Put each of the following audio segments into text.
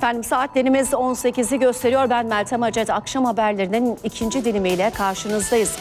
Efendim saatlerimiz 18'i gösteriyor. Ben Meltem Acet. Akşam haberlerinin ikinci dilimiyle karşınızdayız.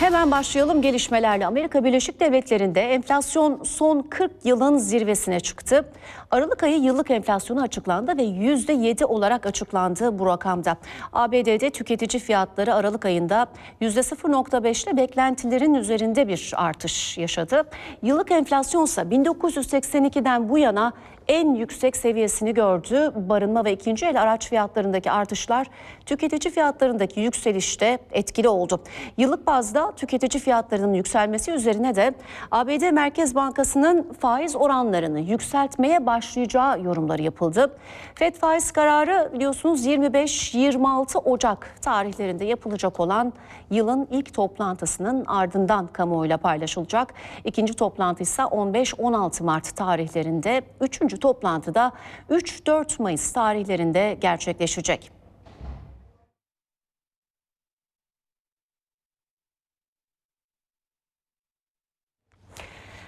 Hemen başlayalım gelişmelerle. Amerika Birleşik Devletleri'nde enflasyon son 40 yılın zirvesine çıktı. Aralık ayı yıllık enflasyonu açıklandı ve %7 olarak açıklandı bu rakamda. ABD'de tüketici fiyatları Aralık ayında %0.5 ile beklentilerin üzerinde bir artış yaşadı. Yıllık enflasyonsa 1982'den bu yana en yüksek seviyesini gördü. Barınma ve ikinci el araç fiyatlarındaki artışlar tüketici fiyatlarındaki yükselişte etkili oldu. Yıllık bazda tüketici fiyatlarının yükselmesi üzerine de ABD Merkez Bankası'nın faiz oranlarını yükseltmeye başlayacağı yorumları yapıldı. FED faiz kararı biliyorsunuz 25-26 Ocak tarihlerinde yapılacak olan yılın ilk toplantısının ardından kamuoyuyla paylaşılacak. İkinci toplantı ise 15-16 Mart tarihlerinde, üçüncü toplantıda 3-4 Mayıs tarihlerinde gerçekleşecek.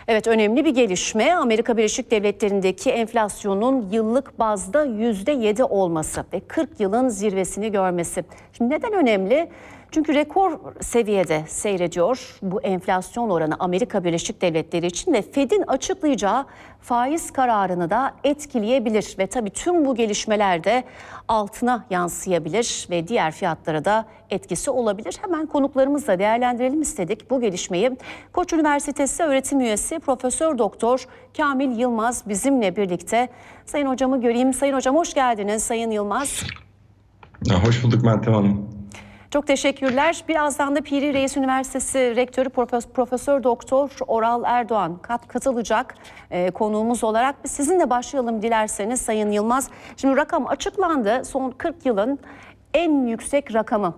Evet önemli bir gelişme Amerika Birleşik Devletleri'ndeki enflasyonun yıllık bazda %7 olması ve 40 yılın zirvesini görmesi. Şimdi neden önemli? Çünkü rekor seviyede seyrediyor bu enflasyon oranı Amerika Birleşik Devletleri için ve Fed'in açıklayacağı faiz kararını da etkileyebilir ve tabii tüm bu gelişmeler de altına yansıyabilir ve diğer fiyatlara da etkisi olabilir. Hemen konuklarımızla değerlendirelim istedik bu gelişmeyi. Koç Üniversitesi öğretim üyesi Profesör Doktor Kamil Yılmaz bizimle birlikte. Sayın hocamı göreyim. Sayın hocam hoş geldiniz Sayın Yılmaz. Hoş bulduk Meltem Hanım. Çok teşekkürler. Birazdan da Piri Reis Üniversitesi Rektörü Profesör, Doktor Oral Erdoğan kat katılacak e, konuğumuz olarak. Sizinle başlayalım dilerseniz Sayın Yılmaz. Şimdi rakam açıklandı. Son 40 yılın en yüksek rakamı.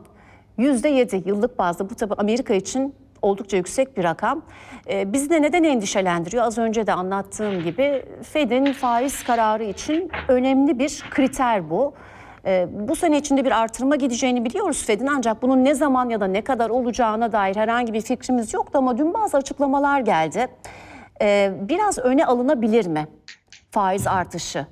%7 yıllık bazda bu tabii Amerika için oldukça yüksek bir rakam. Ee, bizi de neden endişelendiriyor? Az önce de anlattığım gibi Fed'in faiz kararı için önemli bir kriter bu. Ee, bu sene içinde bir artırma gideceğini biliyoruz Fed'in ancak bunun ne zaman ya da ne kadar olacağına dair herhangi bir fikrimiz yoktu ama dün bazı açıklamalar geldi. Ee, biraz öne alınabilir mi faiz artışı?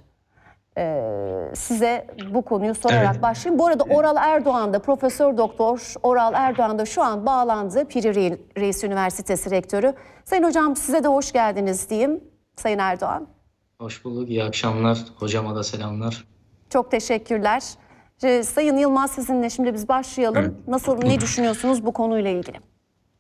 Ee, size bu konuyu sorarak Evet. başlayayım. Bu arada Oral Erdoğan da Profesör Doktor Oral Erdoğan da şu an bağlandı. Piri Re- Reis Üniversitesi Rektörü. Sayın Hocam size de hoş geldiniz diyeyim. Sayın Erdoğan. Hoş bulduk, iyi akşamlar. Hocama da selamlar. Çok teşekkürler. Ee, Sayın Yılmaz sizinle şimdi biz başlayalım. Evet. Nasıl ne düşünüyorsunuz bu konuyla ilgili?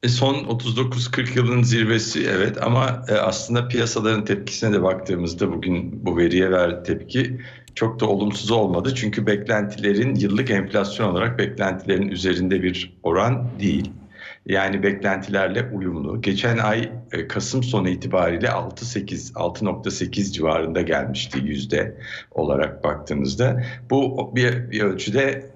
E, Son 39-40 yılın zirvesi evet ama e, aslında piyasaların tepkisine de baktığımızda bugün bu veriye ver tepki çok da olumsuz olmadı. Çünkü beklentilerin yıllık enflasyon olarak beklentilerin üzerinde bir oran değil. Yani beklentilerle uyumlu. Geçen ay e, Kasım sonu itibariyle 6.8 6.8 civarında gelmişti yüzde olarak baktığımızda. Bu bir, bir ölçüde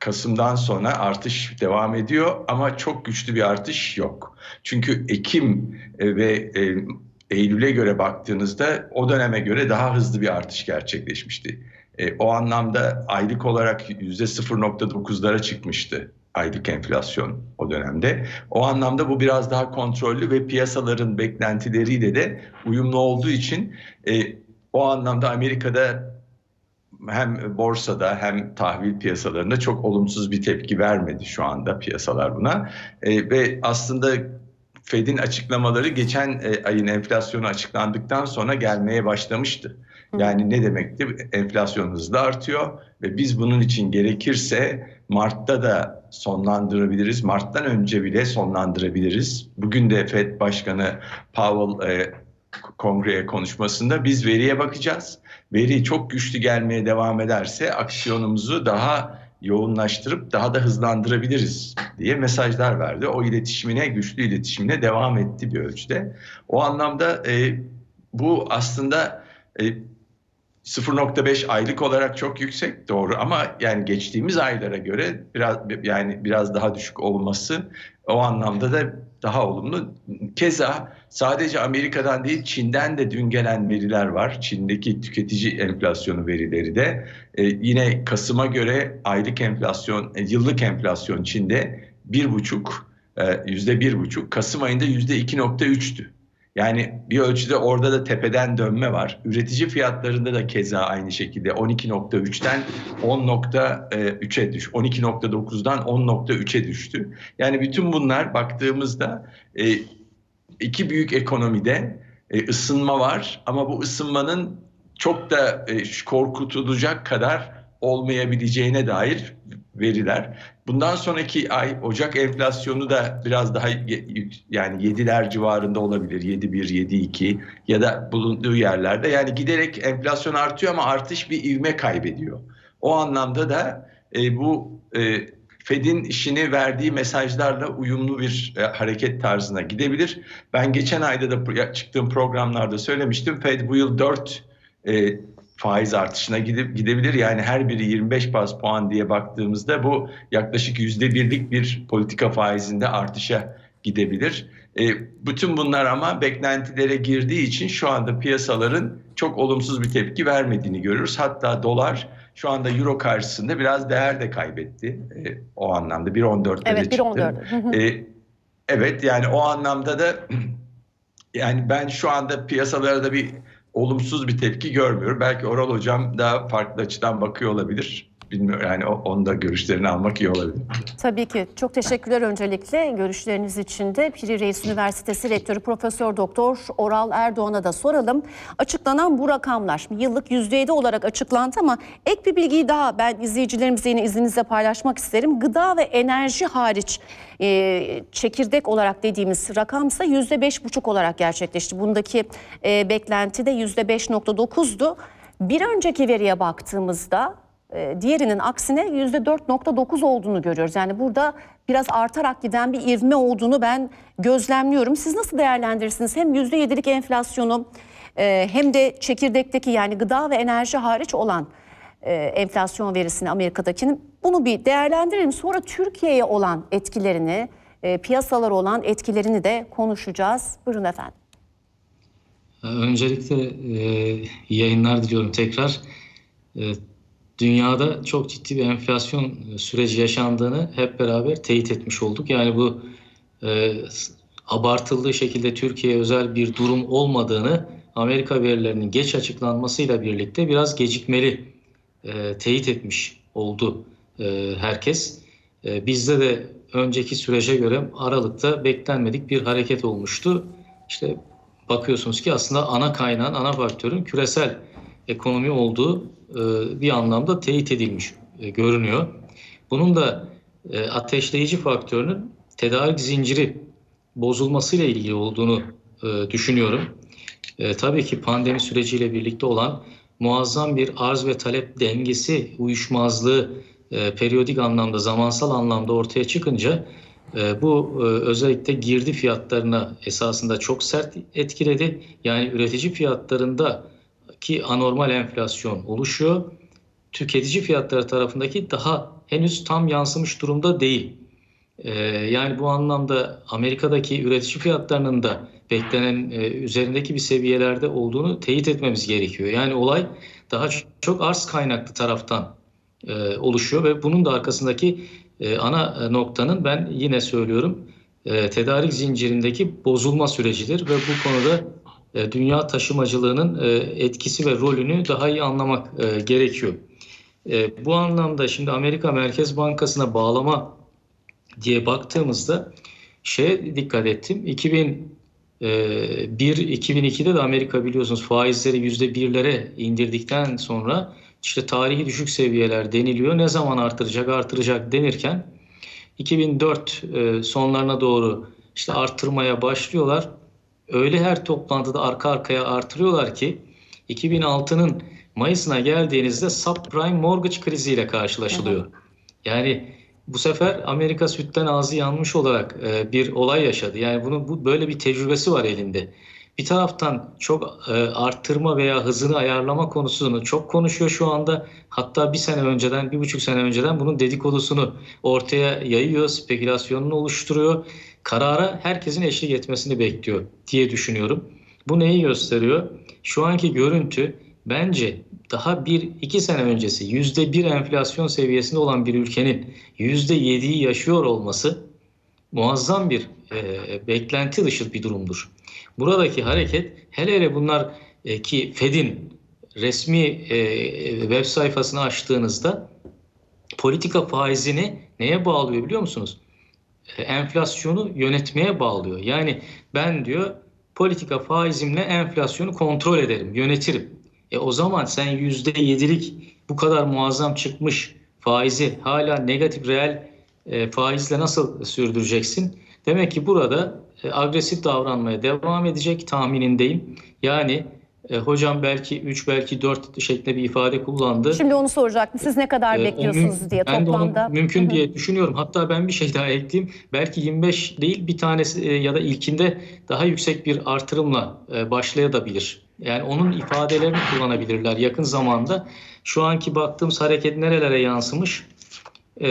Kasım'dan sonra artış devam ediyor ama çok güçlü bir artış yok. Çünkü Ekim e, ve e, Eylül'e göre baktığınızda o döneme göre daha hızlı bir artış gerçekleşmişti. E, O anlamda aylık olarak %0.9'lara çıkmıştı aylık enflasyon o dönemde. O anlamda bu biraz daha kontrollü ve piyasaların beklentileriyle de uyumlu olduğu için e, o anlamda Amerika'da hem borsada hem tahvil piyasalarında çok olumsuz bir tepki vermedi şu anda piyasalar buna. E, ve aslında Fed'in açıklamaları geçen e, ayın enflasyonu açıklandıktan sonra gelmeye başlamıştı. Yani ne demekti? Enflasyon hızlı artıyor ve biz bunun için gerekirse Mart'ta da sonlandırabiliriz. Mart'tan önce bile sonlandırabiliriz. Bugün de Fed Başkanı Powell e, kongreye konuşmasında biz veriye bakacağız. Veri çok güçlü gelmeye devam ederse aksiyonumuzu daha yoğunlaştırıp daha da hızlandırabiliriz diye mesajlar verdi. O iletişimine, güçlü iletişimine devam etti bir ölçüde. O anlamda e, bu aslında e, 0.5 aylık olarak çok yüksek doğru ama yani geçtiğimiz aylara göre biraz yani biraz daha düşük olması o anlamda da daha olumlu. Keza sadece Amerika'dan değil Çin'den de dün gelen veriler var. Çin'deki tüketici enflasyonu verileri de e, yine Kasım'a göre aylık enflasyon, e, yıllık enflasyon Çin'de bir buçuk e, yüzde bir buçuk. Kasım ayında yüzde 2.3'tü. Yani bir ölçüde orada da tepeden dönme var. Üretici fiyatlarında da keza aynı şekilde 12.3'ten 10.3'e düş, 12.9'dan 10.3'e düştü. Yani bütün bunlar baktığımızda e, iki büyük ekonomide e, ısınma var ama bu ısınmanın çok da e, korkutulacak kadar olmayabileceğine dair veriler. Bundan sonraki ay Ocak enflasyonu da biraz daha yani 7'ler civarında olabilir. 7.1, 7.2 ya da bulunduğu yerlerde. Yani giderek enflasyon artıyor ama artış bir ivme kaybediyor. O anlamda da e, bu e, Fed'in işini verdiği mesajlarla uyumlu bir e, hareket tarzına gidebilir. Ben geçen ayda da çıktığım programlarda söylemiştim. Fed bu yıl 4 e, faiz artışına gidip gidebilir. Yani her biri 25 baz puan diye baktığımızda bu yaklaşık yüzde birlik bir politika faizinde artışa gidebilir. E, bütün bunlar ama beklentilere girdiği için şu anda piyasaların çok olumsuz bir tepki vermediğini görüyoruz. Hatta dolar şu anda euro karşısında biraz değer de kaybetti e, o anlamda 1.14'lere evet, çıktı. 1.14. e, evet yani o anlamda da yani ben şu anda piyasalarda bir olumsuz bir tepki görmüyorum. Belki Oral Hocam daha farklı açıdan bakıyor olabilir. Bilmiyorum yani onun da görüşlerini almak iyi olabilir. Tabii ki. Çok teşekkürler öncelikle görüşleriniz için de. Piri Reis Üniversitesi Rektörü Profesör Doktor Oral Erdoğan'a da soralım. Açıklanan bu rakamlar yıllık %7 olarak açıklandı ama ek bir bilgiyi daha ben izleyicilerimizle yine izninizle paylaşmak isterim. Gıda ve enerji hariç e, çekirdek olarak dediğimiz rakamsa %5,5 olarak gerçekleşti. Bundaki e, beklenti de %5,9'du. Bir önceki veriye baktığımızda diğerinin aksine %4.9 olduğunu görüyoruz. Yani burada biraz artarak giden bir ivme olduğunu ben gözlemliyorum. Siz nasıl değerlendirirsiniz? Hem %7'lik enflasyonu e, hem de çekirdekteki yani gıda ve enerji hariç olan e, enflasyon verisini Amerika'dakinin bunu bir değerlendirelim. Sonra Türkiye'ye olan etkilerini, piyasalara olan etkilerini de konuşacağız. Buyurun efendim. Öncelikle yayınlar diliyorum tekrar dünyada çok ciddi bir enflasyon süreci yaşandığını hep beraber teyit etmiş olduk. Yani bu e, abartıldığı şekilde Türkiye'ye özel bir durum olmadığını Amerika verilerinin geç açıklanmasıyla birlikte biraz gecikmeli e, teyit etmiş oldu e, herkes. E, bizde de önceki sürece göre Aralık'ta beklenmedik bir hareket olmuştu. İşte bakıyorsunuz ki aslında ana kaynağın, ana faktörün küresel ekonomi olduğu e, bir anlamda teyit edilmiş e, görünüyor. Bunun da e, ateşleyici faktörünün tedarik zinciri bozulmasıyla ilgili olduğunu düşünüyorum. Tabii ki pandemi süreciyle birlikte olan muazzam bir arz ve talep dengesi, uyuşmazlığı periyodik anlamda, zamansal anlamda ortaya çıkınca bu özellikle girdi fiyatlarına esasında çok sert etkiledi. Yani üretici fiyatlarında ki anormal enflasyon oluşuyor. Tüketici fiyatları tarafındaki daha henüz tam yansımış durumda değil. Ee, yani bu anlamda Amerika'daki üretici fiyatlarının da beklenen e, üzerindeki bir seviyelerde olduğunu teyit etmemiz gerekiyor. Yani olay daha çok arz kaynaklı taraftan e, oluşuyor ve bunun da arkasındaki e, ana noktanın ben yine söylüyorum e, tedarik zincirindeki bozulma sürecidir ve bu konuda e, dünya taşımacılığının e, etkisi ve rolünü daha iyi anlamak e, gerekiyor. Bu anlamda şimdi Amerika Merkez Bankası'na bağlama diye baktığımızda şeye dikkat ettim. 2001-2002'de de Amerika biliyorsunuz faizleri %1'lere indirdikten sonra işte tarihi düşük seviyeler deniliyor. Ne zaman artıracak artıracak denirken 2004 sonlarına doğru işte arttırmaya başlıyorlar öyle her toplantıda arka arkaya artırıyorlar ki 2006'nın Mayıs'ına geldiğinizde subprime mortgage kriziyle karşılaşılıyor. Yani bu sefer Amerika sütten ağzı yanmış olarak e, bir olay yaşadı. Yani bunun bu böyle bir tecrübesi var elinde. Bir taraftan çok e, arttırma veya hızını ayarlama konusunu çok konuşuyor şu anda. Hatta bir sene önceden, bir buçuk sene önceden bunun dedikodusunu ortaya yayıyor, spekülasyonunu oluşturuyor karara herkesin eşlik etmesini bekliyor diye düşünüyorum. Bu neyi gösteriyor? Şu anki görüntü bence daha bir iki sene öncesi yüzde bir enflasyon seviyesinde olan bir ülkenin yüzde yediyi yaşıyor olması muazzam bir e, beklenti dışı bir durumdur. Buradaki hareket hele hele bunlar e, ki Fed'in resmi e, web sayfasını açtığınızda politika faizini neye bağlıyor biliyor musunuz? E, enflasyonu yönetmeye bağlıyor. Yani ben diyor politika faizimle enflasyonu kontrol ederim, yönetirim. E o zaman sen %7'lik bu kadar muazzam çıkmış faizi hala negatif reel e, faizle nasıl sürdüreceksin? Demek ki burada e, agresif davranmaya devam edecek tahminindeyim. Yani e, hocam belki 3 belki 4 şeklinde bir ifade kullandı. Şimdi onu soracaktım. Siz ne kadar o bekliyorsunuz diye ben de onu toplamda. mümkün Hı hı. diye düşünüyorum. Hatta ben bir şey daha ekleyeyim. Belki 25 değil bir tanesi e, ya da ilkinde daha yüksek bir artırımla e, başlayabilir. Yani onun ifadelerini kullanabilirler yakın zamanda. Şu anki baktığımız hareket nerelere yansımış? E,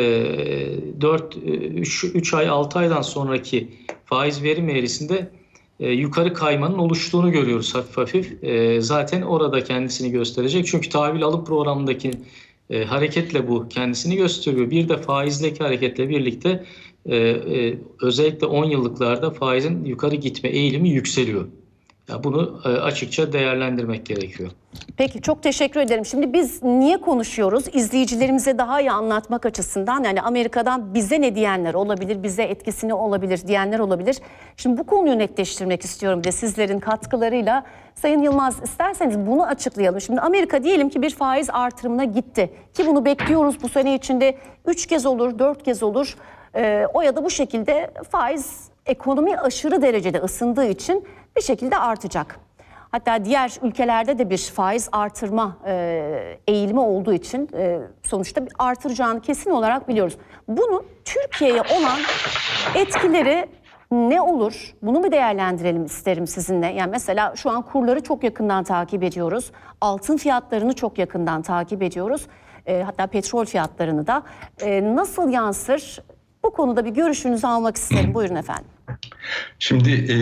4 3 3 ay 6 aydan sonraki faiz verim eğrisinde e, yukarı kaymanın oluştuğunu görüyoruz hafif hafif. E, zaten orada kendisini gösterecek. Çünkü tahvil alım programındaki e, hareketle bu kendisini gösteriyor. Bir de faizdeki hareketle birlikte e, e, özellikle 10 yıllıklarda faizin yukarı gitme eğilimi yükseliyor. Bunu e, açıkça değerlendirmek gerekiyor. Peki çok teşekkür ederim. Şimdi biz niye konuşuyoruz? İzleyicilerimize daha iyi anlatmak açısından yani Amerika'dan bize ne diyenler olabilir, bize etkisini olabilir diyenler olabilir. Şimdi bu konuyu netleştirmek istiyorum de sizlerin katkılarıyla. Sayın Yılmaz isterseniz bunu açıklayalım. Şimdi Amerika diyelim ki bir faiz artırımına gitti. Ki bunu bekliyoruz bu sene içinde 3 kez olur, 4 kez olur. Ee, o ya da bu şekilde faiz ekonomi aşırı derecede ısındığı için bir şekilde artacak. Hatta diğer ülkelerde de bir faiz artırma e, eğilimi olduğu için e, sonuçta bir artıracağını kesin olarak biliyoruz. Bunun Türkiye'ye olan etkileri ne olur? Bunu mu değerlendirelim isterim sizinle. Yani mesela şu an kurları çok yakından takip ediyoruz. Altın fiyatlarını çok yakından takip ediyoruz. E, hatta petrol fiyatlarını da. E, nasıl yansır? Bu konuda bir görüşünüzü almak isterim. Buyurun efendim. Şimdi e,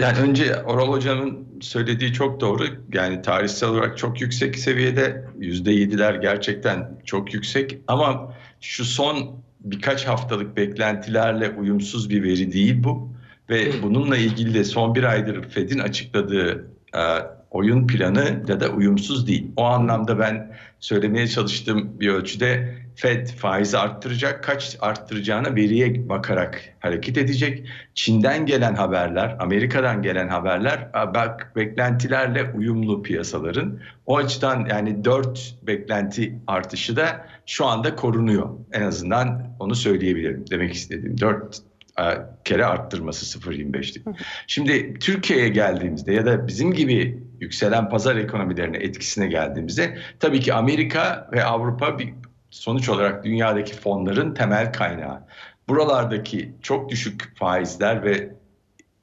yani önce Oral Hocam'ın söylediği çok doğru. Yani tarihsel olarak çok yüksek seviyede. Yüzde yediler gerçekten çok yüksek. Ama şu son birkaç haftalık beklentilerle uyumsuz bir veri değil bu. Ve bununla ilgili de son bir aydır Fed'in açıkladığı e, oyun planı da da uyumsuz değil. O anlamda ben söylemeye çalıştığım bir ölçüde Fed faizi arttıracak, kaç arttıracağına veriye bakarak hareket edecek. Çin'den gelen haberler, Amerika'dan gelen haberler bak beklentilerle uyumlu piyasaların. O açıdan yani 4 beklenti artışı da şu anda korunuyor. En azından onu söyleyebilirim. Demek istediğim 4 kere arttırması 0.25'lik. Şimdi Türkiye'ye geldiğimizde ya da bizim gibi yükselen pazar ekonomilerine etkisine geldiğimizde tabii ki Amerika ve Avrupa bir sonuç olarak dünyadaki fonların temel kaynağı. Buralardaki çok düşük faizler ve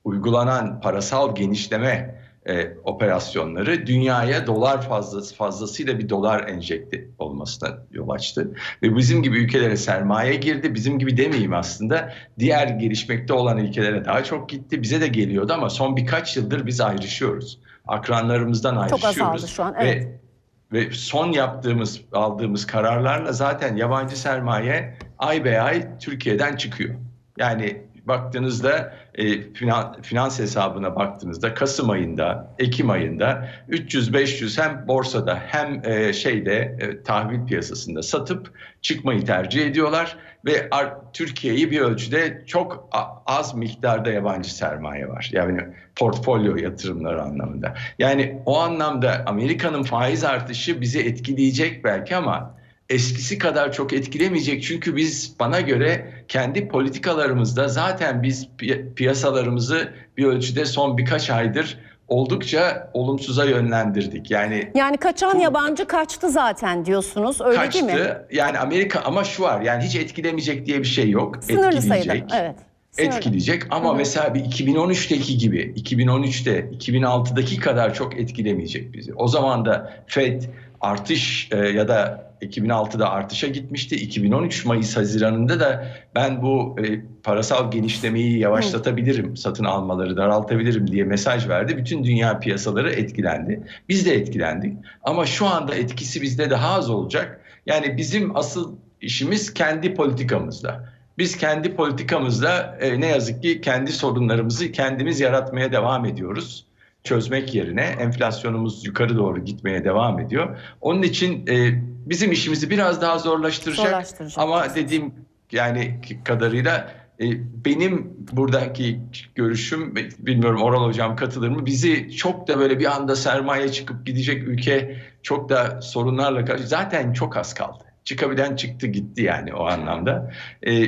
uygulanan parasal genişleme e, operasyonları dünyaya dolar fazlası fazlasıyla bir dolar enjekte olmasına yol açtı. Ve bizim gibi ülkelere sermaye girdi. Bizim gibi demeyeyim aslında. Diğer gelişmekte olan ülkelere daha çok gitti. Bize de geliyordu ama son birkaç yıldır biz ayrışıyoruz. Akranlarımızdan ayrışıyoruz. Çok azaldı şu an. Evet. Ve ve son yaptığımız, aldığımız kararlarla zaten yabancı sermaye ay be ay Türkiye'den çıkıyor. Yani baktığınızda e, finans, finans hesabına baktığınızda Kasım ayında, Ekim ayında 300-500 hem borsada hem e, şeyde e, tahvil piyasasında satıp çıkmayı tercih ediyorlar ve Türkiye'yi bir ölçüde çok az miktarda yabancı sermaye var. Yani portfolyo yatırımları anlamında. Yani o anlamda Amerika'nın faiz artışı bizi etkileyecek belki ama eskisi kadar çok etkilemeyecek. Çünkü biz bana göre kendi politikalarımızda zaten biz piyasalarımızı bir ölçüde son birkaç aydır oldukça olumsuza yönlendirdik. Yani Yani kaçan yabancı kaçtı zaten diyorsunuz. Öyle kaçtı. değil mi? Yani Amerika ama şu var. Yani hiç etkilemeyecek diye bir şey yok. Sınırlı Etkileyecek. sayıda. Evet. Sınırlı. Etkileyecek ama Hı hı. mesela bir 2013'teki gibi 2013'te 2006'daki kadar çok etkilemeyecek bizi. O zaman da Fed artış e, ya da 2006'da artışa gitmişti. 2013 Mayıs Haziran'ında da ben bu e, parasal genişlemeyi yavaşlatabilirim, satın almaları daraltabilirim diye mesaj verdi. Bütün dünya piyasaları etkilendi. Biz de etkilendik. Ama şu anda etkisi bizde daha az olacak. Yani bizim asıl işimiz kendi politikamızda. biz kendi politikamızla e, ne yazık ki kendi sorunlarımızı kendimiz yaratmaya devam ediyoruz. Çözmek yerine enflasyonumuz yukarı doğru gitmeye devam ediyor. Onun için e, bizim işimizi biraz daha zorlaştıracak. Zorlaştıracak. Ama dediğim yani kadarıyla e, benim buradaki görüşüm bilmiyorum Oral hocam katılır mı? Bizi çok da böyle bir anda sermaye çıkıp gidecek ülke çok da sorunlarla karşı zaten çok az kaldı. Çıkabilen çıktı gitti yani o anlamda. E,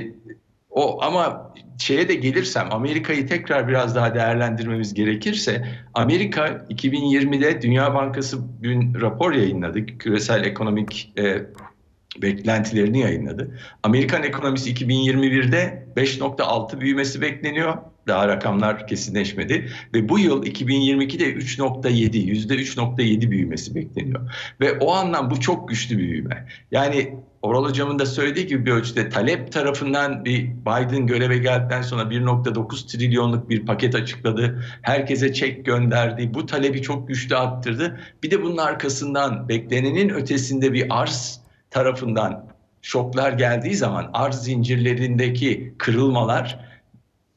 o ama şeye de gelirsem Amerika'yı tekrar biraz daha değerlendirmemiz gerekirse Amerika 2020'de Dünya Bankası dün rapor yayınladı. Küresel ekonomik e, beklentilerini yayınladı. Amerikan ekonomisi 2021'de 5.6 büyümesi bekleniyor. Daha rakamlar kesinleşmedi ve bu yıl 2022'de 3.7 %3.7 büyümesi bekleniyor. Ve o anlam bu çok güçlü büyüme. Yani Oral hocamın da söylediği gibi bir ölçüde talep tarafından bir Biden göreve geldikten sonra 1.9 trilyonluk bir paket açıkladı. Herkese çek gönderdi. Bu talebi çok güçlü arttırdı. Bir de bunun arkasından beklenenin ötesinde bir arz tarafından şoklar geldiği zaman arz zincirlerindeki kırılmalar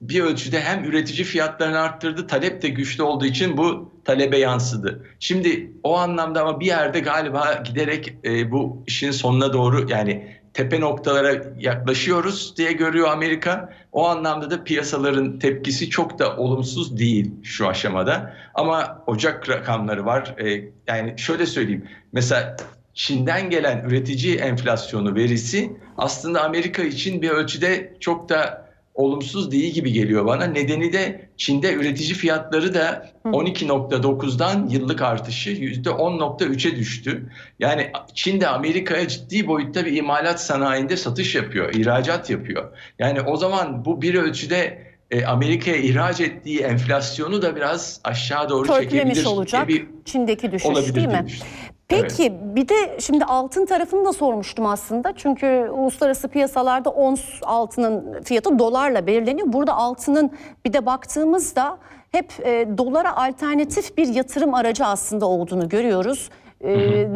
bir ölçüde hem üretici fiyatlarını arttırdı, talep de güçlü olduğu için bu talebe yansıdı. Şimdi o anlamda ama bir yerde galiba giderek e, bu işin sonuna doğru yani tepe noktalara yaklaşıyoruz diye görüyor Amerika. O anlamda da piyasaların tepkisi çok da olumsuz değil şu aşamada. Ama Ocak rakamları var. E, yani şöyle söyleyeyim. Mesela Çin'den gelen üretici enflasyonu verisi aslında Amerika için bir ölçüde çok da olumsuz değil gibi geliyor bana. Nedeni de Çin'de üretici fiyatları da 12.9'dan yıllık artışı %10.3'e düştü. Yani Çin de Amerika'ya ciddi boyutta bir imalat sanayinde satış yapıyor, ihracat yapıyor. Yani o zaman bu bir ölçüde e, Amerika'ya ihraç ettiği enflasyonu da biraz aşağı doğru Törpülemiş çekebilir. olacak bir Çin'deki düşüş olabilir değil mi? düşünüyorum. Peki bir de şimdi altın tarafını da sormuştum aslında. Çünkü uluslararası piyasalarda ons altının fiyatı dolarla belirleniyor. Burada altının bir de baktığımızda hep e, dolara alternatif bir yatırım aracı aslında olduğunu görüyoruz. E,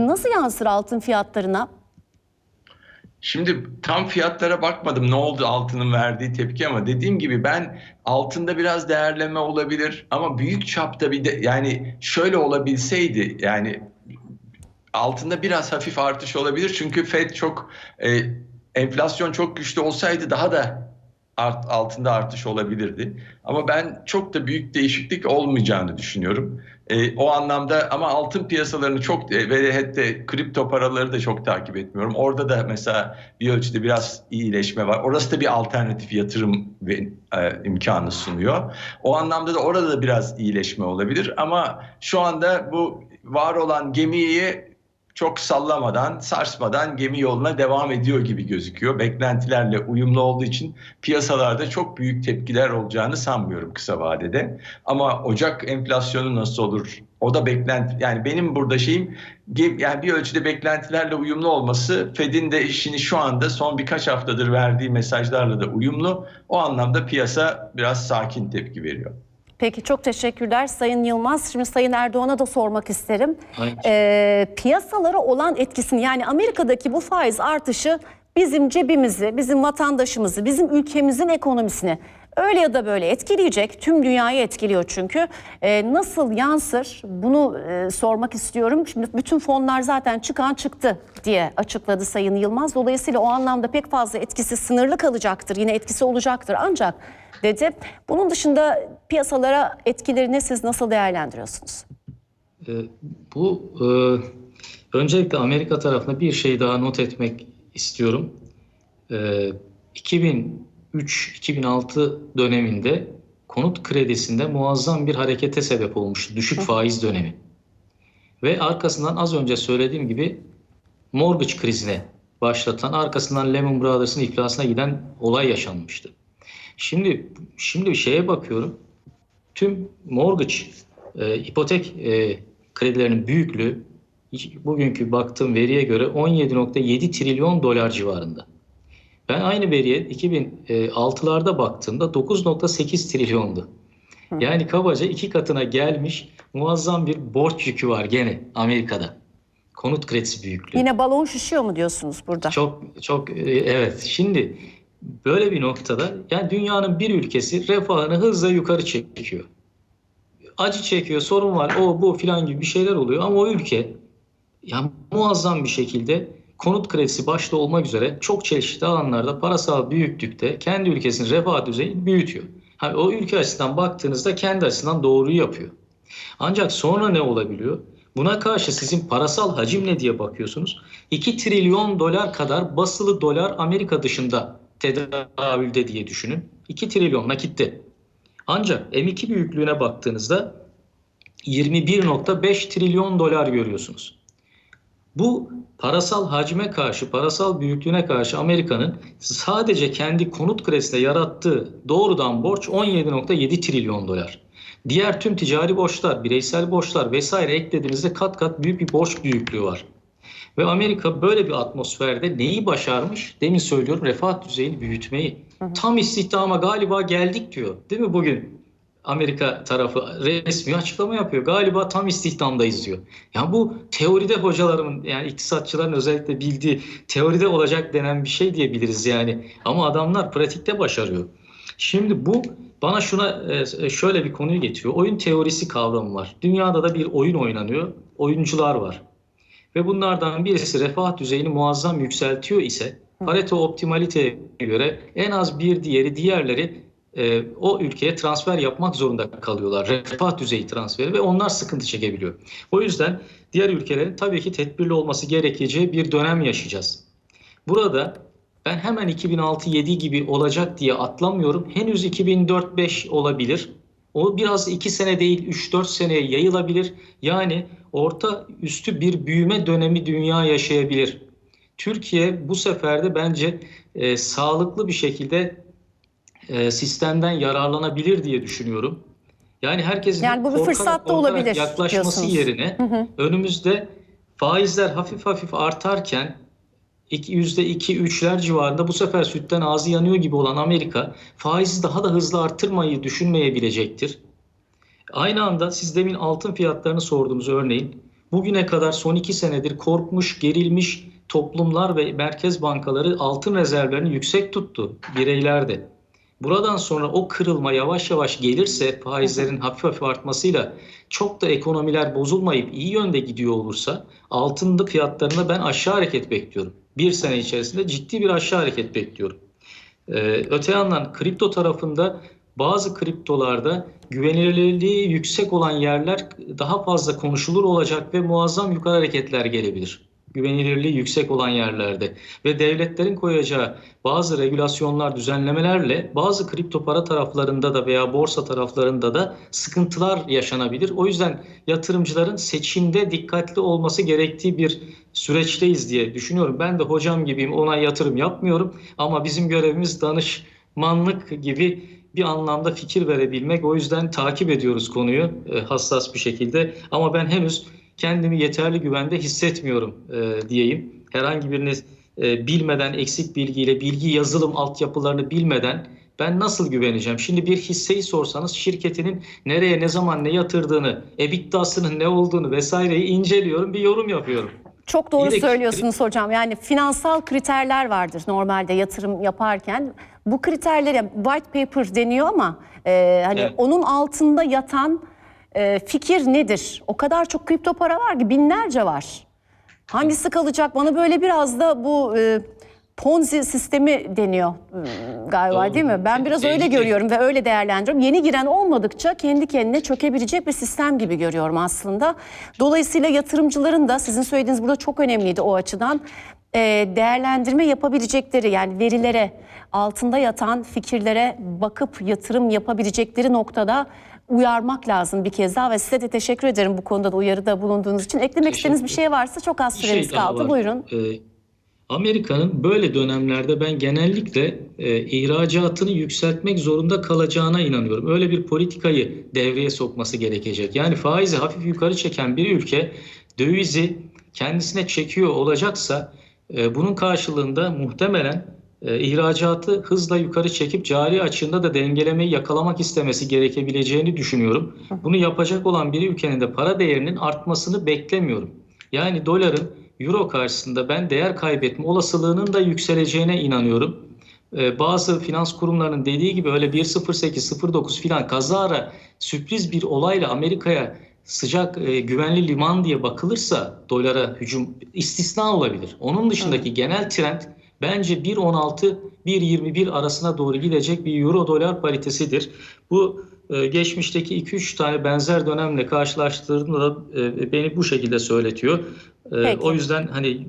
Nasıl yansır altın fiyatlarına? Şimdi tam fiyatlara bakmadım ne oldu altının verdiği tepki ama dediğim gibi ben altında biraz değerleme olabilir ama büyük çapta bir de yani şöyle olabilseydi yani altında biraz hafif artış olabilir çünkü Fed çok e, enflasyon çok güçlü olsaydı daha da art, altında artış olabilirdi. Ama ben çok da büyük değişiklik olmayacağını düşünüyorum. E, o anlamda ama altın piyasalarını çok e, ve hatta kripto paraları da çok takip etmiyorum. Orada da mesela bir ölçüde biraz iyileşme var. Orası da bir alternatif yatırım ve, e, imkanı sunuyor. O anlamda da orada da biraz iyileşme olabilir. Ama şu anda bu var olan gemiyi çok sallamadan, sarsmadan gemi yoluna devam ediyor gibi gözüküyor. Beklentilerle uyumlu olduğu için piyasalarda çok büyük tepkiler olacağını sanmıyorum kısa vadede. Ama Ocak enflasyonu nasıl olur? O da beklenti yani benim burada şeyim yani bir ölçüde beklentilerle uyumlu olması Fed'in de işini şu anda son birkaç haftadır verdiği mesajlarla da uyumlu. O anlamda piyasa biraz sakin tepki veriyor. Peki çok teşekkürler Sayın Yılmaz. Şimdi Sayın Erdoğan'a da sormak isterim. Ee, piyasalara olan etkisini yani Amerika'daki bu faiz artışı bizim cebimizi, bizim vatandaşımızı, bizim ülkemizin ekonomisini öyle ya da böyle etkileyecek. Tüm dünyayı etkiliyor çünkü. Ee, nasıl yansır bunu e, sormak istiyorum. Şimdi bütün fonlar zaten çıkan çıktı diye açıkladı Sayın Yılmaz. Dolayısıyla o anlamda pek fazla etkisi sınırlı kalacaktır. Yine etkisi olacaktır ancak dedi. Bunun dışında piyasalara etkilerini siz nasıl değerlendiriyorsunuz? Ee, Bu e, öncelikle Amerika tarafına bir şey daha not etmek istiyorum. Ee, 2003-2006 döneminde konut kredisinde muazzam bir harekete sebep olmuştu. Düşük faiz dönemi. Ve arkasından az önce söylediğim gibi mortgage krizine başlatan, arkasından Lehman Brothers'ın iflasına giden olay yaşanmıştı. Şimdi şimdi şeye bakıyorum. Tüm mortgage, e, ipotek e, kredilerinin büyüklüğü bugünkü baktığım veriye göre 17.7 trilyon dolar civarında. Ben aynı veriye 2006'larda baktığımda 9.8 trilyondu. Yani kabaca iki katına gelmiş muazzam bir borç yükü var gene Amerika'da. Konut kredisi büyüklüğü. Yine balon şişiyor mu diyorsunuz burada? Çok çok e, evet. Şimdi böyle bir noktada yani dünyanın bir ülkesi refahını hızla yukarı çekiyor. Acı çekiyor, sorun var, o bu filan gibi bir şeyler oluyor ama o ülke yani muazzam bir şekilde konut kredisi başta olmak üzere çok çeşitli alanlarda parasal büyüklükte kendi ülkesinin refah düzeyini büyütüyor. Hani o ülke açısından baktığınızda kendi açısından doğruyu yapıyor. Ancak sonra ne olabiliyor? Buna karşı sizin parasal hacim ne diye bakıyorsunuz? 2 trilyon dolar kadar basılı dolar Amerika dışında tedavülde diye düşünün. 2 trilyon nakitte. Ancak M2 büyüklüğüne baktığınızda 21.5 trilyon dolar görüyorsunuz. Bu parasal hacme karşı, parasal büyüklüğüne karşı Amerika'nın sadece kendi konut kredisinde yarattığı doğrudan borç 17.7 trilyon dolar. Diğer tüm ticari borçlar, bireysel borçlar vesaire eklediğinizde kat kat büyük bir borç büyüklüğü var. Ve Amerika böyle bir atmosferde neyi başarmış? Demin söylüyorum refah düzeyini büyütmeyi. Tam istihdama galiba geldik diyor. Değil mi bugün? Amerika tarafı resmi açıklama yapıyor. Galiba tam istihdamdayız diyor. Yani bu teoride hocalarımın yani iktisatçıların özellikle bildiği teoride olacak denen bir şey diyebiliriz yani. Ama adamlar pratikte başarıyor. Şimdi bu bana şuna e, şöyle bir konuyu getiriyor. Oyun teorisi kavramı var. Dünyada da bir oyun oynanıyor. Oyuncular var. Ve bunlardan birisi refah düzeyini muazzam yükseltiyor ise Pareto optimaliteye göre en az bir diğeri diğerleri e, o ülkeye transfer yapmak zorunda kalıyorlar. Refah düzeyi transferi ve onlar sıkıntı çekebiliyor. O yüzden diğer ülkelerin tabii ki tedbirli olması gerekeceği bir dönem yaşayacağız. Burada ben hemen 2006-7 gibi olacak diye atlamıyorum. Henüz 2004-5 olabilir. O biraz 2 sene değil 3-4 seneye yayılabilir. Yani orta üstü bir büyüme dönemi dünya yaşayabilir. Türkiye bu sefer de bence e, sağlıklı bir şekilde e, sistemden yararlanabilir diye düşünüyorum. Yani herkesin Yani bu bir korkarak, fırsat da olabilir yaklaşması diyorsunuz. yerine önümüzde faizler hafif hafif artarken %2-3'ler civarında bu sefer sütten ağzı yanıyor gibi olan Amerika faizi daha da hızlı arttırmayı düşünmeyebilecektir. Aynı anda siz demin altın fiyatlarını sorduğumuz örneğin bugüne kadar son iki senedir korkmuş, gerilmiş toplumlar ve merkez bankaları altın rezervlerini yüksek tuttu bireylerde. Buradan sonra o kırılma yavaş yavaş gelirse faizlerin hafif hafif artmasıyla çok da ekonomiler bozulmayıp iyi yönde gidiyor olursa altında fiyatlarında ben aşağı hareket bekliyorum. Bir sene içerisinde ciddi bir aşağı hareket bekliyorum. Ee, öte yandan kripto tarafında bazı kriptolarda güvenilirliği yüksek olan yerler daha fazla konuşulur olacak ve muazzam yukarı hareketler gelebilir. Güvenilirliği yüksek olan yerlerde ve devletlerin koyacağı bazı regülasyonlar, düzenlemelerle bazı kripto para taraflarında da veya borsa taraflarında da sıkıntılar yaşanabilir. O yüzden yatırımcıların seçimde dikkatli olması gerektiği bir süreçteyiz diye düşünüyorum. Ben de hocam gibiyim ona yatırım yapmıyorum ama bizim görevimiz danışmanlık gibi bir anlamda fikir verebilmek. O yüzden takip ediyoruz konuyu e, hassas bir şekilde. Ama ben henüz kendimi yeterli güvende hissetmiyorum e, diyeyim. Herhangi birini e, bilmeden, eksik bilgiyle, bilgi yazılım altyapılarını bilmeden ben nasıl güveneceğim? Şimdi bir hisseyi sorsanız şirketinin nereye, ne zaman ne yatırdığını, EBITDA'sının ne olduğunu vesaireyi inceliyorum, bir yorum yapıyorum. Çok doğru söylüyorsunuz hocam. Yani finansal kriterler vardır normalde yatırım yaparken. Bu kriterlere white paper deniyor ama e, hani Evet. onun altında yatan e, fikir nedir? O kadar çok kripto para var ki binlerce var. Hangisi kalacak? Bana böyle biraz da bu e, Ponzi sistemi deniyor hmm, galiba Doğru. değil mi? Ben biraz öyle görüyorum ve öyle değerlendiriyorum. Yeni giren olmadıkça kendi kendine çökebilecek bir sistem gibi görüyorum aslında. Dolayısıyla yatırımcıların da sizin söylediğiniz burada çok önemliydi o açıdan. E, değerlendirme yapabilecekleri yani verilere, altında yatan fikirlere bakıp yatırım yapabilecekleri noktada uyarmak lazım bir kez daha ve size de teşekkür ederim bu konuda da uyarıda bulunduğunuz için. Eklemek istediğiniz bir şey varsa çok az Bir süremiz şey kaldı. var. Buyurun. Ee, Amerika'nın böyle dönemlerde ben genellikle e, ihracatını yükseltmek zorunda kalacağına inanıyorum. Öyle bir politikayı devreye sokması gerekecek. Yani faizi hafif yukarı çeken bir ülke dövizi kendisine çekiyor olacaksa e, bunun karşılığında muhtemelen e, ihracatı hızla yukarı çekip cari açığında da dengelemeyi yakalamak istemesi gerekebileceğini düşünüyorum. Bunu yapacak olan bir ülkenin de para değerinin artmasını beklemiyorum. Yani doların euro karşısında ben değer kaybetme olasılığının da yükseleceğine inanıyorum. e, bazı finans kurumlarının dediği gibi öyle 1.08, 0.9 filan kazara sürpriz bir olayla Amerika'ya sıcak e, güvenli liman diye bakılırsa dolara hücum istisna olabilir. Onun dışındaki genel trend bence 1.16 1.21 arasına doğru gidecek bir euro dolar paritesidir. Bu e, geçmişteki 2-3 tane benzer dönemle karşılaştırdığımda da e, beni bu şekilde söyletiyor. E, Peki. o yüzden hani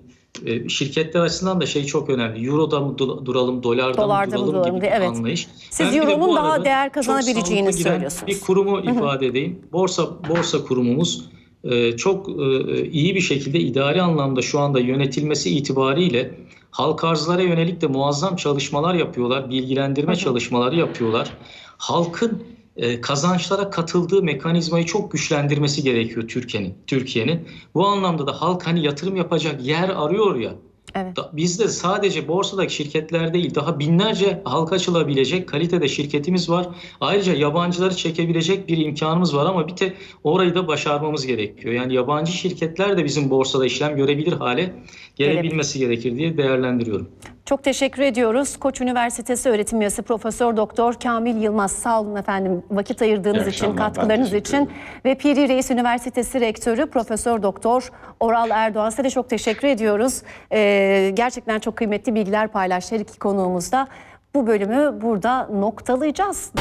şirketler açısından da şey çok önemli. Euro'da mı du- duralım, dolarda, Dolarda mı duralım duralım gibi diye, bir evet. anlayış. Siz Ben de Euro'nun daha değer kazanabileceğini söylüyorsunuz. Bir kurumu ifade edeyim. Borsa borsa kurumumuz e, çok e, iyi bir şekilde idari anlamda şu anda yönetilmesi itibariyle halk arzlara yönelik de muazzam çalışmalar yapıyorlar, bilgilendirme çalışmaları yapıyorlar. Halkın e, kazançlara katıldığı mekanizmayı çok güçlendirmesi gerekiyor Türkiye'nin. Türkiye'nin. Bu anlamda da halk hani yatırım yapacak yer arıyor ya. Evet. Da- Bizde sadece borsadaki şirketler değil daha binlerce halka açılabilecek kalitede şirketimiz var. Ayrıca yabancıları çekebilecek bir imkanımız var ama bir tek orayı da başarmamız gerekiyor. Yani yabancı şirketler de bizim borsada işlem görebilir hale gelebilmesi gerekir diye değerlendiriyorum. Çok teşekkür ediyoruz. Koç Üniversitesi öğretim üyesi Profesör Doktor Kamil Yılmaz. Sağ olun efendim vakit ayırdığınız için, katkılarınız için ve Piri Reis Üniversitesi Rektörü Profesör Doktor Oral Erdoğan size de çok teşekkür ediyoruz. Ee, gerçekten çok kıymetli bilgiler paylaştı her iki konuğumuzda. Bu bölümü burada noktalayacağız.